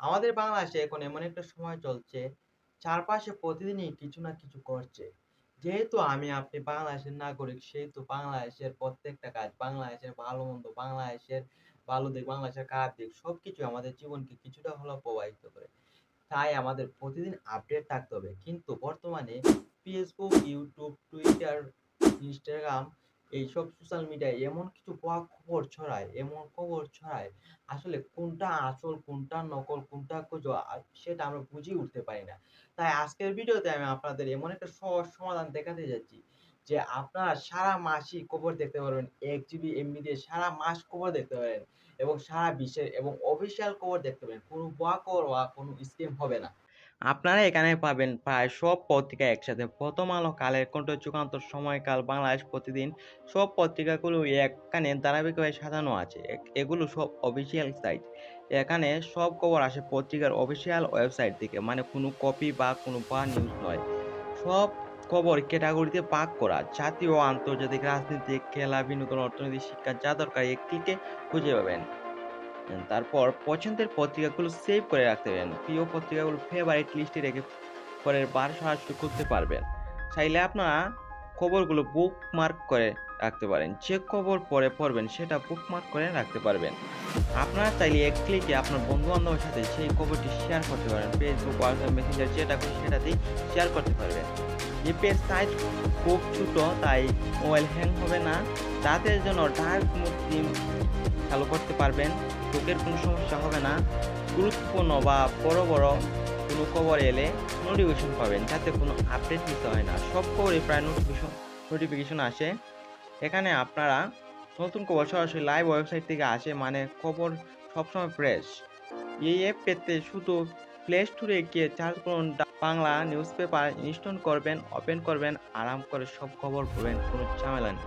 আমাদের বাংলাদেশে এখন এমন একটা সময় চলছে, চারপাশে প্রতিদিনই কিছু না কিছু করছে যেহেতু আমি, আপনি বাংলাদেশের নাগরিক, সেহেতু বাংলাদেশের প্রত্যেকটা কাজ, বাংলাদেশের ভালো মন্দ, বাংলাদেশের ভালো দিক, বাংলাদেশের খারাপ দিক সবকিছু আমাদের জীবনকে কিছুটা হলেও প্রভাবিত করে। তাই আমাদের প্রতিদিন আপডেট থাকতে হবে। কিন্তু বর্তমানে ফেসবুক ইউটিউব টুইটার ইনস্টাগ্রাম এইসব সোশ্যাল মিডিয়ায় এমন কিছু ভুয়া খবর ছড়ায়, এমন খবর ছড়ায়, আসলে কোনটা আসল, কোনটা নকল, কোনটা গুজব সেটা আমরা বুঝিয়ে উঠতে পারি না। তাই আজকের ভিডিওতে আমি আপনাদের এমন একটা সহজ সমাধান দেখাতে যাচ্ছি যে আপনারা সারা মাসই খবর দেখতে পারবেন, এক জিবি এমবি দিয়ে সারা মাস খবর দেখতে পারেন এবং সারা বিশ্বের এবং অফিসিয়াল খবর দেখতে পাবেন কোনো ভুয়া খবর বা কোনো স্কিম হবে না। আপনারা এখানে পাবেন প্রায় সব পত্রিকা একসাথে। প্রথম আলো, কালের কণ্ঠ যুগান্তর সময়কাল, বাংলাদেশ প্রতিদিন সব পত্রিকাগুলো এখানে ধারাবাহিকভাবে সাজানো আছে। এগুলো সব অফিসিয়াল সাইট এখানে সব খবর আসে পত্রিকার অফিসিয়াল ওয়েবসাইট থেকে। মানে কোনো কপি বা কোনো বা নিউজ নয়। সব খবর ক্যাটাগরিতে পাক করা। জাতীয়, আন্তর্জাতিক, রাজনীতি, খেলা, বিনোদন, অর্থনীতি, শিক্ষা, যা দরকার একটিকে খুঁজে পাবেন। উম, তারপর পছন্দের পত্রিকাগুলো সেভ করে রাখতে পারেন প্রিয় পত্রিকাগুলো ফেভারিট লিস্টে রেখে পরের বার সরাসরি করতে পারবেন। চাইলে আপনারা খবরগুলো বুক মার্ক করে রাখতে পারেন। যে খবর পরে পড়বেন সেটা বুক মার্ক করে রাখতে পারবেন। আপনারা চাইলে এক ক্লিকে আপনার বন্ধু বান্ধবের সাথে সেই খবরটি শেয়ার করতে পারেন। ফেসবুক হোয়াটসঅ্যাপ মেসেঞ্জার যেটা সেটাতেই শেয়ার করতে পারবেন। এই পেজ সাইজ খুব ছোট তাই মোবাইল হ্যাং হবে না। তাদের জন্য ডার্ক মোড থিম চালু করতে পারবেন। চোখের কোনো সমস্যা হবে না। গুরুত্বপূর্ণ বা বড় বড় কোনো খবর এলে নোটিফিকেশন পাবেন, যাতে কোনো আপডেট নিতে হয় না। সব খবরে প্রায় নোটিফিকেশন নোটিফিকেশন আসে। এখানে আপনারা নতুন খবর সরাসরি লাইভ ওয়েবসাইট থেকে আসে মানে খবর সবসময় ফ্রেশ এই অ্যাপ পেতে শুধু প্লে স্টোরে গিয়ে চার্জ করুন, বাংলা নিউজ পেপার ইনস্টল করবেন ওপেন করবেন, আরাম করে সব খবর পাবেন, কোনো ঝামেলা নেই।